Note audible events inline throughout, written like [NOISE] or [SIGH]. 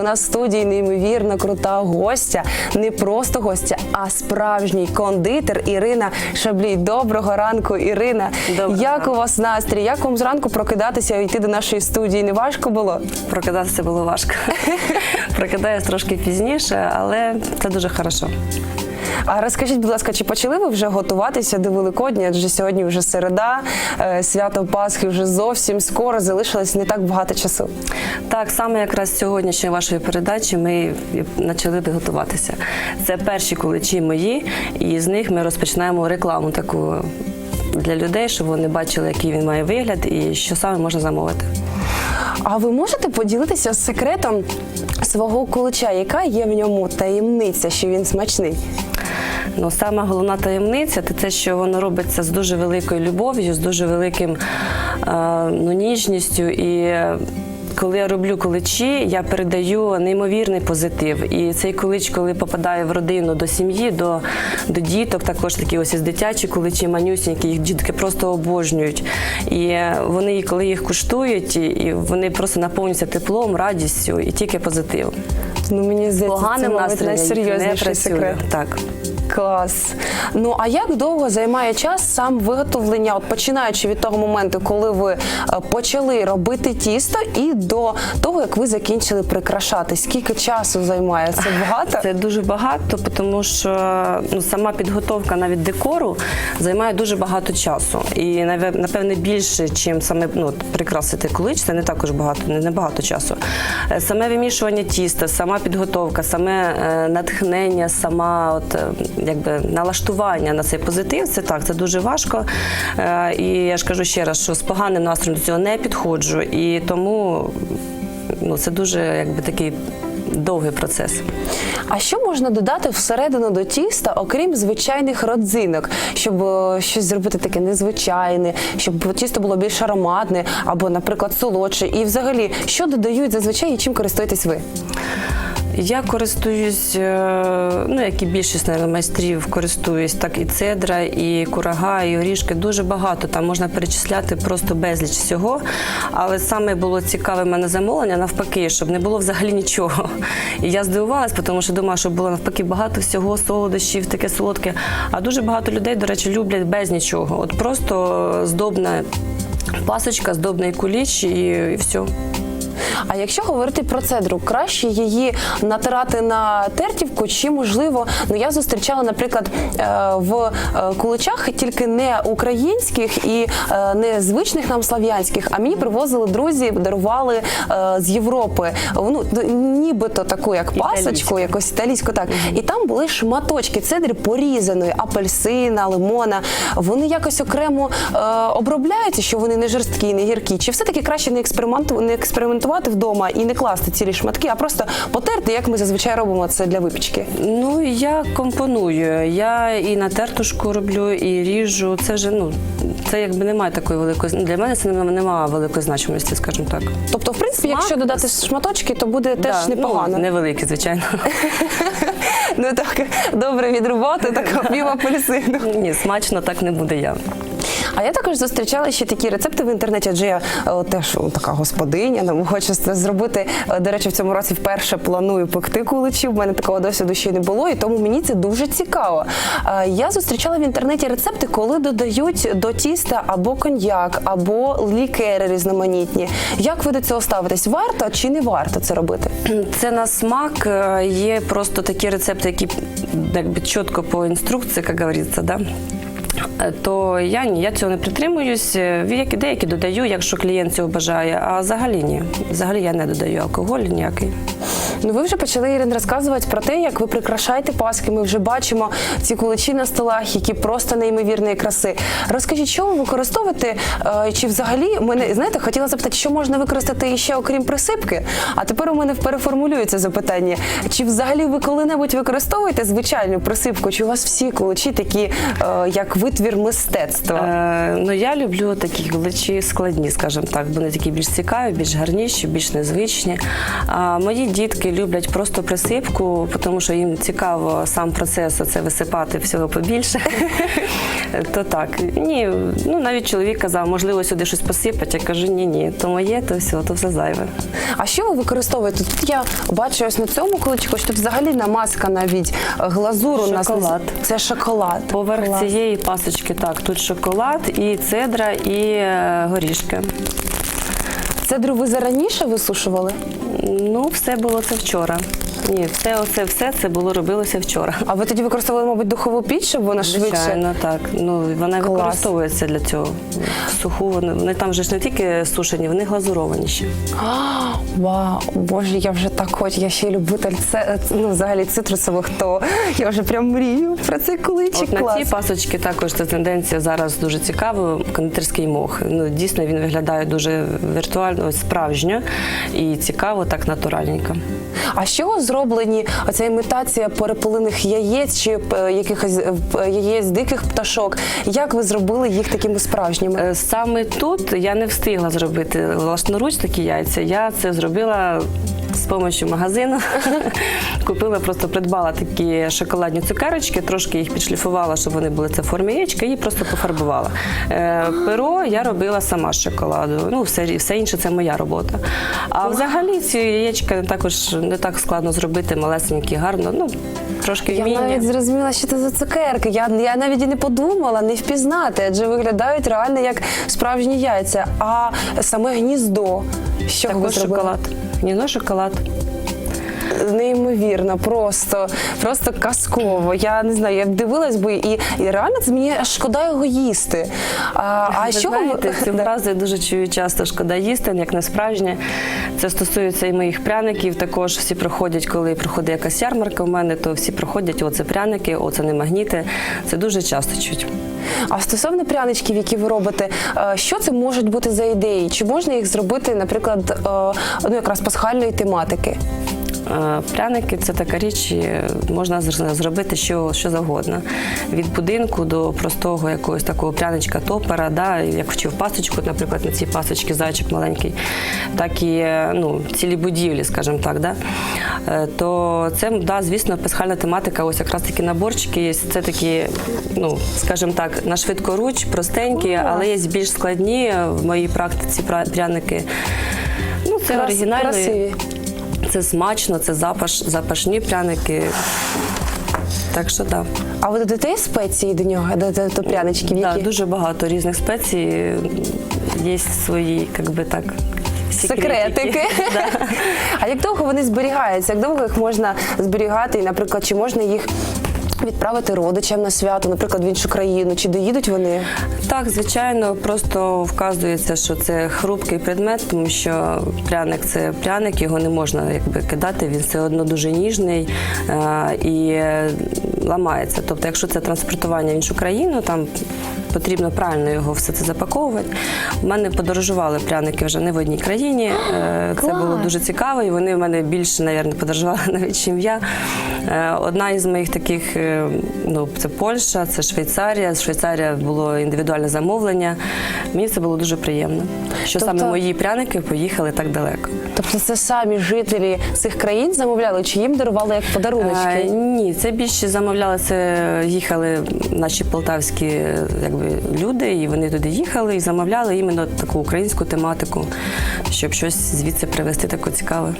У нас в студії неймовірно крута гостя, не просто гостя, а справжній кондитер Ірина Шаблій. Доброго ранку, Ірина. Доброго Як ранку. у вас настрій? Як вам зранку прокидатися і йти до нашої студії? Не важко було? Прокидатися було важко. [LAUGHS] Прокидаюсь трошки пізніше, але це дуже хорошо. А розкажіть, будь ласка, чи почали ви вже готуватися до Великодня? Адже сьогодні вже середа, е, свято Пасхи вже зовсім скоро залишилось не так багато часу. Так, саме якраз сьогоднішньої вашої передачі ми почали готуватися. Це перші куличі мої, і з них ми розпочинаємо рекламу таку для людей, щоб вони бачили, який він має вигляд і що саме можна замовити. А ви можете поділитися секретом свого кулича? Яка є в ньому таємниця, що він смачний? Ну, сама головна таємниця це те, що воно робиться з дуже великою любов'ю, з дуже великим е, ну, ніжністю. І коли я роблю куличі, я передаю неймовірний позитив. І цей кулич, коли попадає в родину до сім'ї, до, до діток, також такі ось із дитячі куличі, манюсінькі, їх дітки просто обожнюють. І вони, коли їх куштують, і- вони просто наповнюються теплом, радістю і тільки позитивом. Ну мені здається, це Поганим мабуть, настроєм найсерйозніший секрет. Так. Клас. Ну а як довго займає час сам виготовлення, от починаючи від того моменту, коли ви е, почали робити тісто, і до того, як ви закінчили прикрашати? Скільки часу займає? Це багато? Це дуже багато, тому що ну, сама підготовка навіть декору займає дуже багато часу. І напевне більше, ніж саме ну, прикрасити кулич, це не також багато, не, не багато часу. Е, Саме вимішування тіста, сама підготовка, саме е, натхнення, сама от, якби, налаштування на цей позитив, це так, це дуже важко. Е, І я ж кажу ще раз, що з поганим настроєм до цього не підходжу. І тому ну, це дуже якби, такий довгий процес. А що можна додати всередину до тіста, окрім звичайних родзинок, щоб е, щось зробити таке незвичайне, щоб тісто було більш ароматне або, наприклад, солодше? І взагалі, що додають зазвичай і чим користуєтесь ви? Я користуюсь, е, ну як і більшість наверно, майстрів, користуюсь так і цедра, і курага, і орішки. Дуже багато там можна перечисляти просто безліч всього. Але саме було цікаве мене замовлення навпаки, щоб не було взагалі нічого. І я здивувалась, тому що думала, що було навпаки багато всього, солодощів, таке солодке. А дуже багато людей, до речі, люблять без нічого. От просто здобна пасочка, здобний куліч і, і все. А якщо говорити про цедру, краще її натирати на тертівку, чи можливо, ну я зустрічала, наприклад, е, в е, куличах тільки не українських і е, не звичних нам слав'янських, а мені привозили друзі, дарували з Європи. Ну нібито таку, як пасочку, Італійську. якось італійську, так. І там були шматочки цедри порізаної, апельсина, лимона. Вони якось окремо обробляються, що вони не жорсткі, не гіркі. Чи все-таки краще не експерименту- не експериментувати вдома і не класти цілі шматки, а просто потерти, як ми зазвичай робимо це для випічки? Ну я компоную. Я і на тертушку роблю, і ріжу. Це вже ну це якби немає такої великої для мене. Це немає, великої значимості, скажімо так. Тобто, в принципі, Смак? якщо додати шматочки, то буде теж непогано. Ну, невеликі, звичайно. [LAUGHS] Ну так добре відрубати, так пів апельсину. Ні, смачно так не буде я. А я також зустрічала ще такі рецепти в інтернеті, адже я е, теж о, така господиня, нам хочу це зробити. Е, До речі, в цьому році вперше планую пекти куличі. В мене такого досвіду ще й не було, і тому мені це дуже цікаво. Е, Я зустрічала в інтернеті рецепти, коли додають до тіста або коньяк, або лікери різноманітні. Як ви до цього ставитесь? Варто чи не варто це робити? Це на смак. е, Є просто такі рецепти, які якби чітко по інструкції, як говориться, да? Е, То я ні, я цього не притримуюсь. Е, Які деякі додаю, якщо клієнт цього бажає, а взагалі ні. Взагалі я не додаю алкоголь ніякий. Ну, ви вже почали Ірин розказувати про те, як ви прикрашаєте паски. Ми вже бачимо ці куличі на столах, які просто неймовірної краси. Розкажіть, що ви використовуєте? Е, Чи взагалі мене знаєте, хотіла запитати, що можна використати ще окрім присипки? А тепер у мене переформулюється запитання: чи взагалі ви коли-небудь використовуєте звичайну присипку? Чи у вас всі куличі такі, е, як витвір мистецтва? Е, ну я люблю такі гличі складні, скажімо так. Вони такі більш цікаві, більш гарніші, більш незвичні. А мої дітки люблять просто присипку, тому що їм цікаво сам процес це висипати всього побільше. [LAUGHS] То так. Ні, ну навіть чоловік казав, можливо, сюди щось посипати. Я кажу, ні, ні, то моє, то все, то все зайве. А що ви використовуєте? Тут я бачу ось на цьому куличку, що тут взагалі намазка навіть е, глазур у нас. Шоколад. Це шоколад. Поверх Клас. цієї пасочки, так, тут шоколад, і цедра, і е, горішки. Цедру ви зараніше висушували? Ну, все було це вчора. Ні, все, оце все це було робилося вчора. А ви тоді використовували, мабуть, духову піч, щоб вона швидше. Звичайно, так. Ну вона Клас. використовується для цього. Суху вони, вони там вже ж не тільки сушені, вони глазуровані ще. А, Вау, боже, я вже так хочу. Я ще й любитель це ну, взагалі цитрусових, то я вже прям мрію про цей куличик. От на Клас. ці пасочки також ця тенденція зараз дуже цікава. Кондитерський мох. Ну дійсно він виглядає дуже віртуально, справжньо і цікаво, так натуральненько. А що з зроблені оця імітація перепелиних яєць чи е, якихось е, яєць диких пташок? Як ви зробили їх такими справжніми? Е, Саме тут я не встигла зробити власноруч такі яйця. Я це зробила з допомогою магазину. [LAUGHS] Купила, просто придбала такі шоколадні цукерочки, трошки їх підшліфувала, щоб вони були це в формі яєчка, і просто пофарбувала. Е, Перо я робила сама з шоколаду. Ну, все, все інше це моя робота. А взагалі ці яєчка також не так складно зробити, малесенькі, гарно. Ну, трошки Я навіть зрозуміла, що це за цукерки. Я, я навіть і не подумала, не впізнати, адже виглядають реально як справжні яйця. А саме гніздо. Що Також шоколад. Гніздо шоколад. Неймовірно, просто, просто казково. Я не знаю, я дивилась би і, і реально це мені шкода його їсти. А, а ви що ви- знаєте, [LAUGHS] цю фразу я дуже чую часто шкода їсти, як не справжнє. Це стосується і моїх пряників. Також всі проходять, коли приходить якась ярмарка в мене, то всі проходять, оце пряники, оце не магніти. Це дуже часто чуть. А стосовно пряничків, які ви робите, е, що це можуть бути за ідеї? Чи можна їх зробити, наприклад, е, ну якраз пасхальної тематики? Е, Пряники це така річ, можна зробити що, що завгодно. Від будинку до простого якогось такого пряничка топера, да, як хотів пасочку, наприклад, на цій пасочці зайчик маленький, так і е, ну, цілі будівлі, скажімо так. Да. Е, То це, да, звісно, пасхальна тематика, ось якраз такі наборчики є. Це такі, ну, скажімо так, на швидкоруч, простенькі, але є більш складні в моїй практиці пряники. Ну, це Крас- оригінально. красиві. Це смачно, це запаш, запашні пряники. Так що так. А ви додаєте спеції до нього, до, до, до пряничків? Да, дуже багато різних спецій. Є свої, як би так. Секретики. [LAUGHS] Да. А як довго вони зберігаються? Як довго їх можна зберігати? І, наприклад, чи можна їх відправити родичам на свято, наприклад, в іншу країну? Чи доїдуть вони? Так, звичайно, просто вказується, що це хрупкий предмет, тому що пряник це пряник, його не можна якби кидати, він все одно дуже ніжний е, і ламається. Тобто, якщо це транспортування в іншу країну, там потрібно правильно його все це запаковувати. У мене подорожували пряники вже не в одній країні. Е, Це Клас! було дуже цікаво, і вони в мене більше, мабуть, подорожували [LAUGHS] навіть, ніж я. Е, Одна із моїх таких, е, ну, це Польща, це Швейцарія. З Швейцарія було індивідуальне замовлення. Мені це було дуже приємно, що Тобто- саме мої пряники поїхали так далеко. Тобто це самі жителі цих країн замовляли, чи їм дарували як подаруночки? ні, це більше замовляли, це їхали наші полтавські е, якби, люди, і вони туди їхали і замовляли іменно таку українську тематику, щоб щось звідси привезти таке цікаве.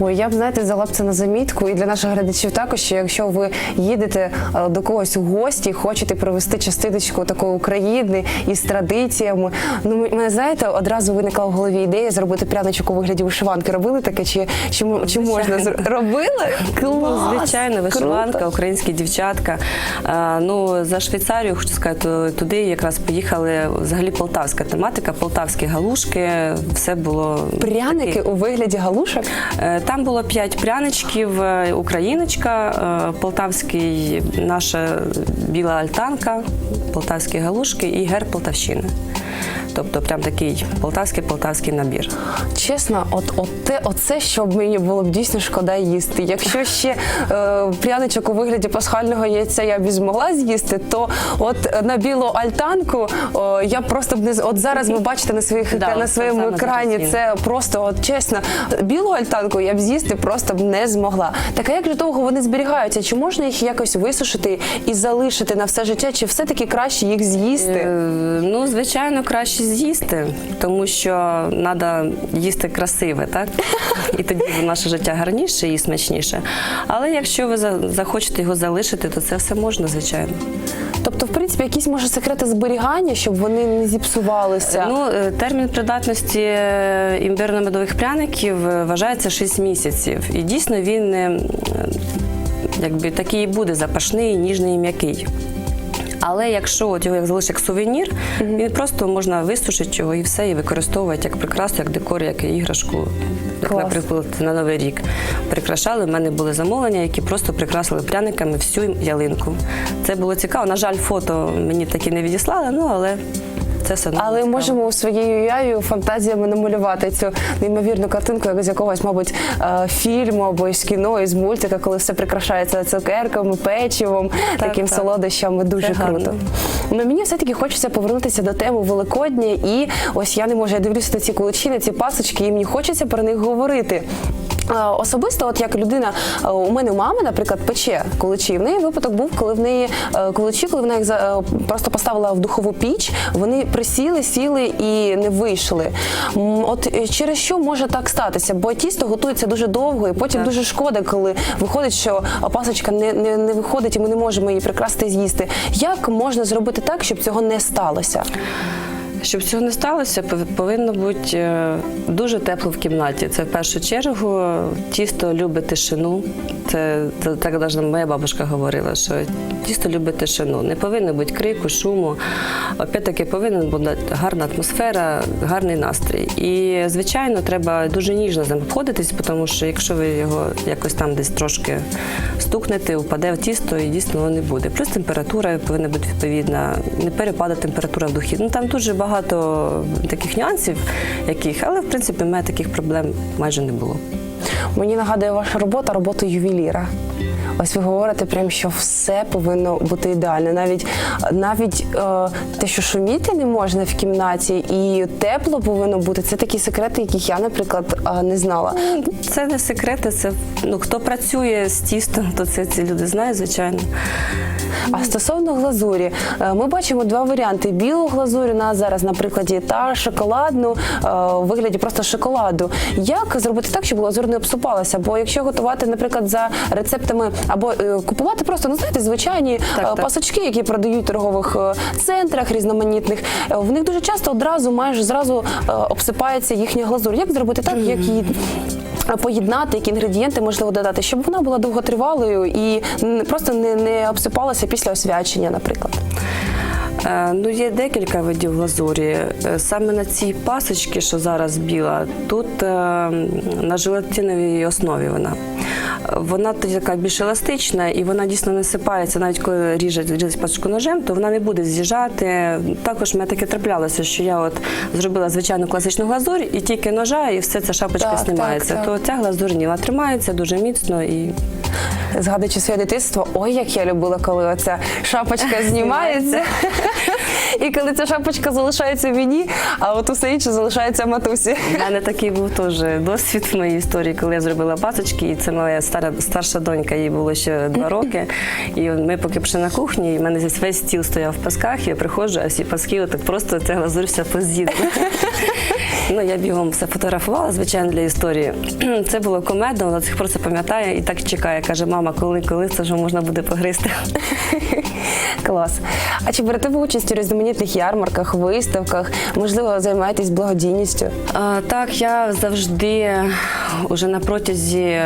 Ой, я б знаєте, взяла б це на замітку і для наших глядачів також, що якщо ви їдете е, до когось у гості, і хочете привезти частиночку такої України із традиціями. Ну мене знаєте, одразу виникла в голові ідея зробити пряничок у вигляді вишиванки. Робили таке? Чи, чи, чи можна робили? Ну, Клас! звичайно, вишиванка, Круто. українські дівчатка. А, ну, за Швейцарію, хочу сказати, туди якраз поїхали взагалі полтавська тематика, полтавські галушки, все було. Пряники такі. у вигляді галушок. Е, Там було п'ять пряничків, е, україночка, е, полтавський, наша біла альтанка, полтавські галушки і герб Полтавщини. Тобто, прям такий полтавський-полтавський набір. Чесно, от, от те, оце, що мені було б дійсно шкода їсти. Якщо ще е, пряничок у вигляді пасхального яйця я б змогла з'їсти, то от на білу альтанку о, я просто б не от зараз ви бачите на своїх Да, на своєму екрані. Це просто от чесно, білу альтанку я б з'їсти просто б не змогла. Так а як же довго вони зберігаються? Чи можна їх якось висушити і залишити на все життя? Чи все таки краще їх з'їсти? Е, Ну, звичайно, краще з'їсти, тому що треба їсти красиве, так? І тоді наше життя гарніше і смачніше. Але якщо ви за- захочете його залишити, то це все можна, звичайно. Тобто, в принципі, якісь може секрети зберігання, щоб вони не зіпсувалися. Ну, е, термін придатності е, імбирно-медових пряників е, вважається 6 місяців. І дійсно він якби такий і буде запашний, ніжний і м'який. Але якщо от його як залишити як сувенір, він просто можна висушити його і все, і використовувати як прикрасу, як декор, як іграшку. Як, наприклад, на Новий рік прикрашали. У мене були замовлення, які просто прикрасили пряниками всю ялинку. Це було цікаво. На жаль, фото мені такі не відіслали, ну але це все Але цікаво. можемо своєю уявою, фантазіями намалювати цю неймовірну картинку, як з якогось, мабуть, е, фільму або із кіно, із мультика, коли все прикрашається цукерками, печивом, таким так. солодощами. Дуже Це круто. гарно. Ну мені все таки хочеться повернутися до теми Великодня, і ось я не можу, я дивлюся на ці кулачі, на ці пасочки, і мені хочеться про них говорити. Е, Особисто, от як людина, е, у мене мама, наприклад, пече куличі. В неї випадок був, коли в неї е, куличі, коли вона їх просто поставила в духову піч, вони присіли, сіли і не вийшли. От через що може так статися? Бо тісто готується дуже довго, і потім Так. дуже шкода, коли виходить, що пасочка не, не, не виходить, і ми не можемо її прикрасти з'їсти. Як можна зробити так, щоб цього не сталося? Щоб цього не сталося, повинно бути е, дуже тепло в кімнаті. Це в першу чергу тісто любить тишину. Це, це так навіть моя бабушка говорила, що тісто любить тишину. Не повинно бути крику, шуму. Опять-таки повинна бути гарна атмосфера, гарний настрій. І, звичайно, треба дуже ніжно з ним обходитись, тому що якщо ви його якось там десь трошки стукнете, впаде в тісто і дійсно воно не буде. Плюс температура повинна бути відповідна, не перепаде температура в духі. Ну там дуже багато таких нюансів, яких, але в принципі в мене таких проблем майже не було. Мені нагадує ваша робота, робота ювеліра. Ось ви говорите, прям, що все повинно бути ідеально. Навіть навіть е, те, що шуміти не можна в кімнаті, і тепло повинно бути. Це такі секрети, яких я, наприклад, е, не знала. Це не секрети, це ну хто працює з тістом, то це ці люди знають, звичайно. А стосовно глазурі, е, ми бачимо два варіанти: білу глазурь у нас зараз на прикладі та шоколадну е, у вигляді просто шоколаду. Як зробити так, щоб глазур не обсупалася? Бо якщо готувати, наприклад, за рецептами або е, купувати просто, ну знаєте, звичайні Так, е, так. пасочки, які продають в торгових е, центрах різноманітних, е, в них дуже часто одразу майже зразу е, обсипається їхня глазур. Як зробити так, як її е, поєднати, які інгредієнти можливо додати, щоб вона була довготривалою і просто не, не обсипалася після освячення, наприклад. Е, Ну, є декілька видів глазурі. Е, Саме на цій пасочці, що зараз біла, тут е, на желатиновій основі вона. Вона така більш еластична і вона дійсно не сипається. Навіть коли ріжуть, ріжуть пасочку ножем, то вона не буде з'їжджати. Також мене таке траплялося, що я от зробила звичайну класичну глазурь і тільки ножа, і все ця шапочка Так, знімається. так, так. То ця глазурь ні, вона тримається дуже міцно і Згадуючи своє дитинство, ой, як я любила, коли оця шапочка [LAUGHS] знімається. І коли ця шапочка залишається мені, а от усе інше залишається матусі. У мене такий був теж досвід в моїй історії, коли я зробила пасочки, і це моя стара старша донька, їй було ще два роки. І ми поки пішли на кухні, і в мене весь стіл стояв в пасках, я приходжу, а всі паски отак просто це глазурь вся поз'їдена. Ну, я бігом все фотографувала, звичайно, для історії. [CLEARS THROAT] Це було комедно, вона пор це пам'ятає і так чекає. Каже, мама, коли, коли це вже можна буде погризти. [LAUGHS] Клас. А чи берете ви участь у різноманітних ярмарках, виставках? Можливо, займаєтесь благодійністю? А, так, я завжди уже на протязі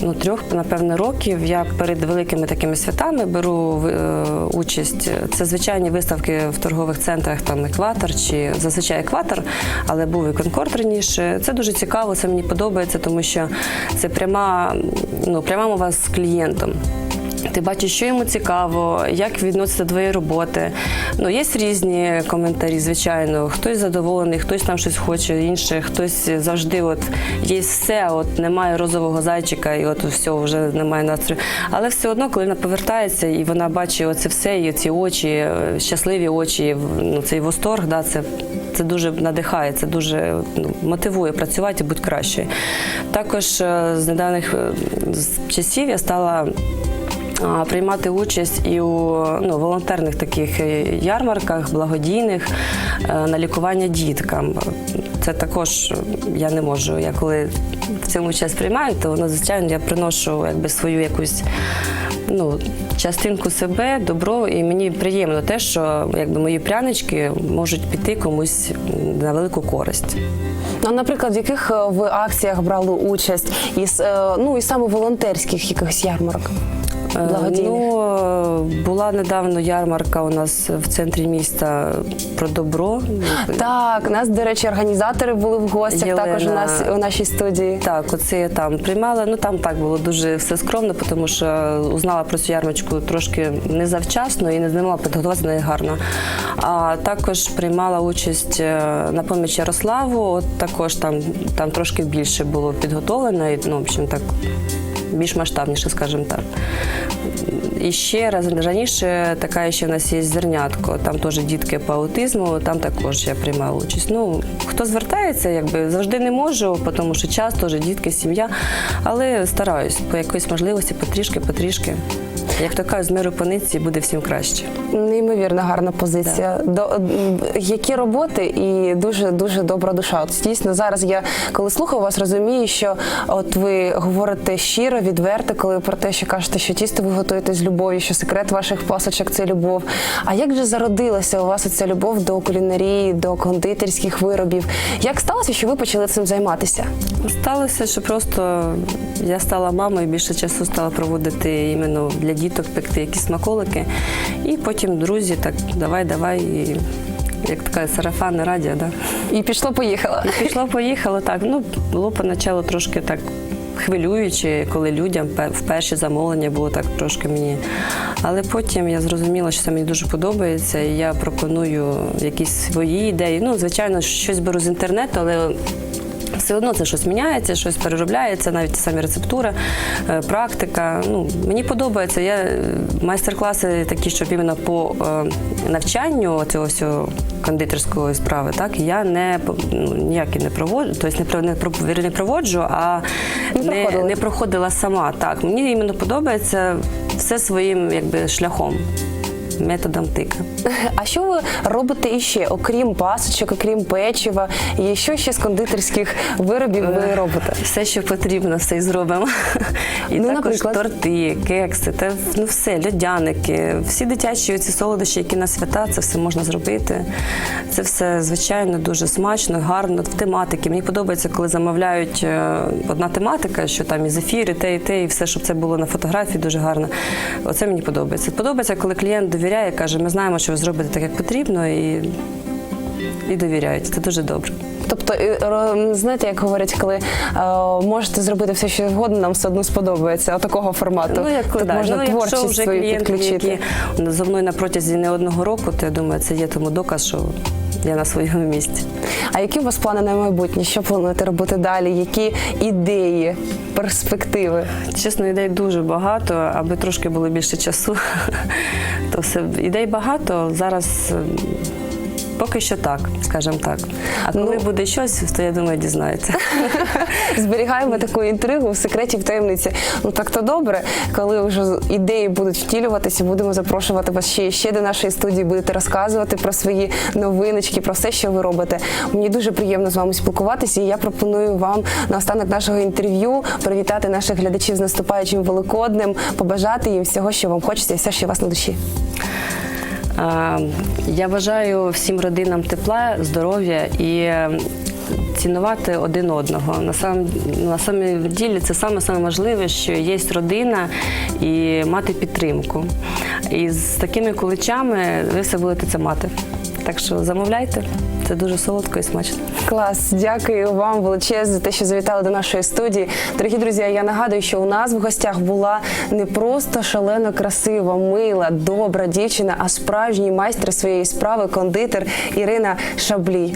ну, трьох, напевно, років я перед великими такими святами беру е, участь. Це звичайні виставки в торгових центрах, там екватор чи зазвичай екватор, але був і конкорд раніше. Це дуже цікаво, це мені подобається, тому що це пряма, ну, пряма мова з клієнтом. Ти бачиш, що йому цікаво, як відноситься до роботи. Ну, є різні коментарі, звичайно. Хтось задоволений, хтось там щось хоче, інше, хтось завжди от є все, от немає розового зайчика, і от все, вже немає настрою. Але все одно, коли вона повертається і вона бачить оце все, і ці очі, щасливі очі, ну, цей восторг, да, це, це дуже надихає, це дуже ну, мотивує працювати і бути краще. Також е, з недавніх е, часів я стала приймати участь і у ну, волонтерних таких е, ярмарках, благодійних е, на лікування діткам. Це також е, я не можу. Я коли в цьому час приймаю, то ну, звичайно я приношу якби свою якусь. Ну, частинку себе, добро, і мені приємно те, що якби мої прянички можуть піти комусь на велику користь. Ну, наприклад, в яких ви акціях брали участь із ну і саме волонтерських якихось ярмарок? Благодійних. Ну, е, була недавно ярмарка у нас в центрі міста про добро. Так, у нас, до речі, організатори були в гостях Єлена. також у нас у нашій студії. Так, оце я там приймала. Ну там так було дуже все скромно, тому що узнала про цю ярмарочку трошки не завчасно і не змогла підготуватися неї гарно. А також приймала участь е, на поміч Ярославу. От також там, там трошки більше було підготовлено, і ну, в общем, так більш масштабніше, скажімо так. І ще раз раніше така ще в нас є зернятко. Там теж дітки по аутизму, там також я приймала участь. Ну хто звертається, якби завжди не можу, тому що час теж дітки, сім'я. Але стараюсь по якоїсь можливості, потрішки, потрішки. Як то кажуть, з миру по нитці буде всім краще. Неймовірно гарна позиція. До, які роботи і дуже дуже добра душа. От дійсно зараз я коли слухаю вас, розумію, що от ви говорите щиро, відверто, коли про те, що кажете, що тісто ви готуєте з любов'ю, що секрет ваших пасочок це любов. А як же зародилася у вас оця любов до кулінарії, до кондитерських виробів? Як сталося, що ви почали цим займатися? Сталося, що просто я стала мамою, більше часу стала проводити іменно для діток, пекти якісь смаколики. І потім друзі, так давай, давай. І, як така сарафанне радіо, да? І пішло, поїхало. Пішло, поїхало так. Ну, було поначалу трошки так хвилююче, коли людям пе- в перші замовлення було так трошки мені. Але потім я зрозуміла, що це мені дуже подобається, і я пропоную якісь свої ідеї. Ну, звичайно, щось беру з інтернету, але. Все одно це щось міняється, щось переробляється, навіть ті самі рецептура, е, практика. Ну, мені подобається. Я е, майстер-класи такі, щоб іменно по е, навчанню цього всього кондитерської справи, так я не ну, ніякі не проводжу, тобто не, не проводжу, а Не не, не проходила сама. Так, мені іменно подобається все своїм якби шляхом, методом тика. А що ви робите іще, окрім пасочок, окрім печива? І що ще з кондитерських виробів ви робите? Все, що потрібно, все і зробимо. І Ну, також наприклад? торти, кекси, та ну все, льодяники, всі дитячі ці солодощі, які на свята, це все можна зробити. Це все звичайно дуже смачно, гарно в тематики. Мені подобається, коли замовляють е, одна тематика, що там і зефіри, те, і те, і все, щоб це було на фотографії дуже гарно. Оце мені подобається. Подобається, коли клієнт довіряє, каже, ми знаємо, що ви зробите так, як потрібно, і, і довіряють. Це дуже добре. Тобто, знаєте, як говорять, коли е, можете зробити все, що завгодно, нам все одно сподобається. Такого формату. Ну, як, Тут да, можна ну, творчість вже свою підключити. які зо мною на протязі не одного року, то я думаю, це є тому доказ, що я на своєму місці. А які у вас плани на майбутнє? Що плануєте робити далі? Які ідеї, перспективи? Чесно, ідей дуже багато, аби трошки було більше часу. [LAUGHS] То все ідей багато. Зараз поки що так, скажімо так. А коли Ну. буде щось, то я думаю, дізнається. [LAUGHS] Зберігаємо таку інтригу в секреті в таємниці. Ну так то добре, коли вже ідеї будуть втілюватися, будемо запрошувати вас ще ще до нашої студії. Будете розказувати про свої новиночки, про все, що ви робите. Мені дуже приємно з вами спілкуватися. І я пропоную вам на останок нашого інтерв'ю привітати наших глядачів з наступаючим великоднем, побажати їм всього, що вам хочеться, і все, що у вас на душі. А, Я бажаю всім родинам тепла, здоров'я і е, цінувати один одного. На сам на самом ділі це саме саме важливе, що є родина і мати підтримку. І з такими куличами ви все будете це мати. Так що замовляйте, це дуже солодко і смачно. Клас, дякую вам величезне за те, що завітали до нашої студії. Дорогі друзі, я нагадую, що у нас в гостях була не просто шалено красива, мила, добра дівчина, а справжній майстер своєї справи, кондитер Ірина Шаблій.